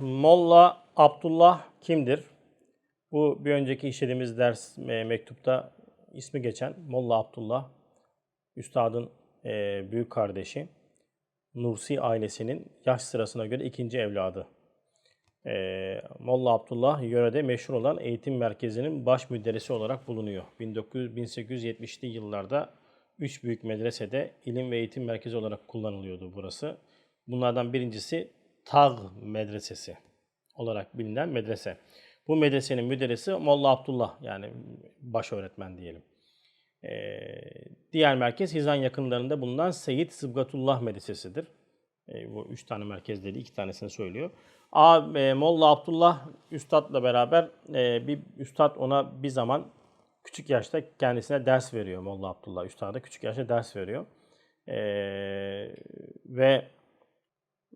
Molla Abdullah kimdir? Bu bir önceki işlediğimiz ders e, mektupta ismi geçen Molla Abdullah, Üstadın e, büyük kardeşi, Nursi ailesinin yaş sırasına göre ikinci evladı. E, Molla Abdullah yörede meşhur olan eğitim merkezinin baş müderrisi olarak bulunuyor. 1900 1870'li yıllarda üç büyük medresede ilim ve eğitim merkezi olarak kullanılıyordu burası. Bunlardan birincisi Tağ Medresesi olarak bilinen medrese. Bu medresenin müderrisi Molla Abdullah yani baş öğretmen diyelim. Ee, diğer merkez Hizan yakınlarında bulunan Seyyid Sıbgatullah Medresesi'dir. Ee, bu üç tane merkez dedi, iki tanesini söylüyor. A, e, Molla Abdullah Üstad'la beraber e, bir Üstad ona bir zaman küçük yaşta kendisine ders veriyor Molla Abdullah Üstad'a küçük yaşta ders veriyor. Ee, ve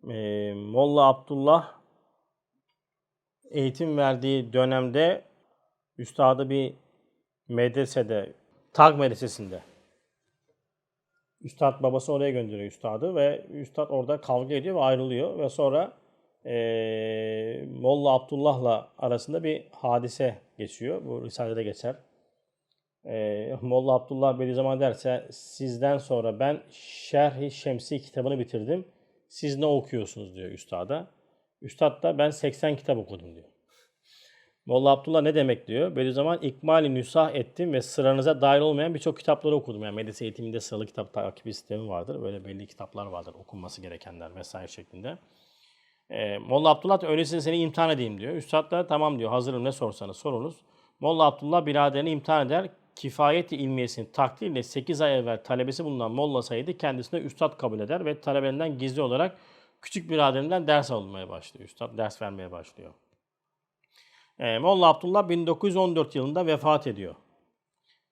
e, Molla Abdullah eğitim verdiği dönemde üstadı bir medresede, Tag medresesinde. Üstad babası oraya gönderiyor üstadı ve üstad orada kavga ediyor ve ayrılıyor ve sonra eee Molla Abdullah'la arasında bir hadise geçiyor. Bu Risale'de geçer. Eee Molla Abdullah Bediüzzaman derse sizden sonra ben Şerh-i Şemsi kitabını bitirdim. Siz ne okuyorsunuz diyor üstada. Üstad da ben 80 kitap okudum diyor. Molla Abdullah ne demek diyor? Bediüzzaman ikmali nüsah ettim ve sıranıza dahil olmayan birçok kitapları okudum. Yani medrese eğitiminde sıralı kitap takibi sistemi vardır. Böyle belli kitaplar vardır okunması gerekenler vesaire şeklinde. Ee, Molla Abdullah öyleyse seni imtihan edeyim diyor. Üstad da tamam diyor hazırım ne sorsanız sorunuz. Molla Abdullah biraderini imtihan eder. Kifayeti ilmiyesini takdirle 8 ay evvel talebesi bulunan Molla Said'i kendisine üstad kabul eder ve talebelerinden gizli olarak küçük biraderinden ders almaya başlıyor. Üstad ders vermeye başlıyor. Ee, Molla Abdullah 1914 yılında vefat ediyor.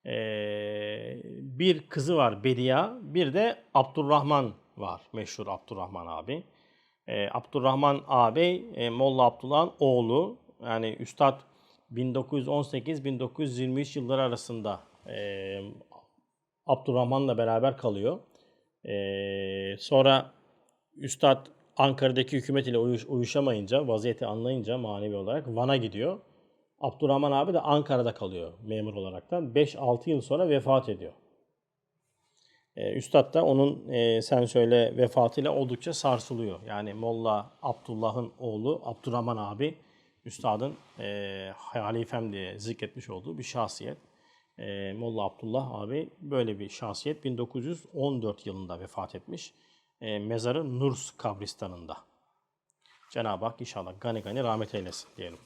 Ee, bir kızı var Bedia, bir de Abdurrahman var. Meşhur Abdurrahman abi. Ee, Abdurrahman ağabey e, Molla Abdullah'ın oğlu. Yani Üstad 1918-1923 yılları arasında e, Abdurrahman'la beraber kalıyor. E, sonra Üstad Ankara'daki hükümet ile uyuş- uyuşamayınca, vaziyeti anlayınca manevi olarak Van'a gidiyor. Abdurrahman abi de Ankara'da kalıyor memur olaraktan. 5-6 yıl sonra vefat ediyor. E, Üstad da onun e, sen söyle vefatıyla oldukça sarsılıyor. Yani Molla Abdullah'ın oğlu Abdurrahman abi Üstad'ın e, halifem diye zikretmiş olduğu bir şahsiyet. E, Molla Abdullah abi böyle bir şahsiyet 1914 yılında vefat etmiş. E, mezarı Nurs kabristanında. Cenab-ı Hak inşallah gani gani rahmet eylesin diyelim.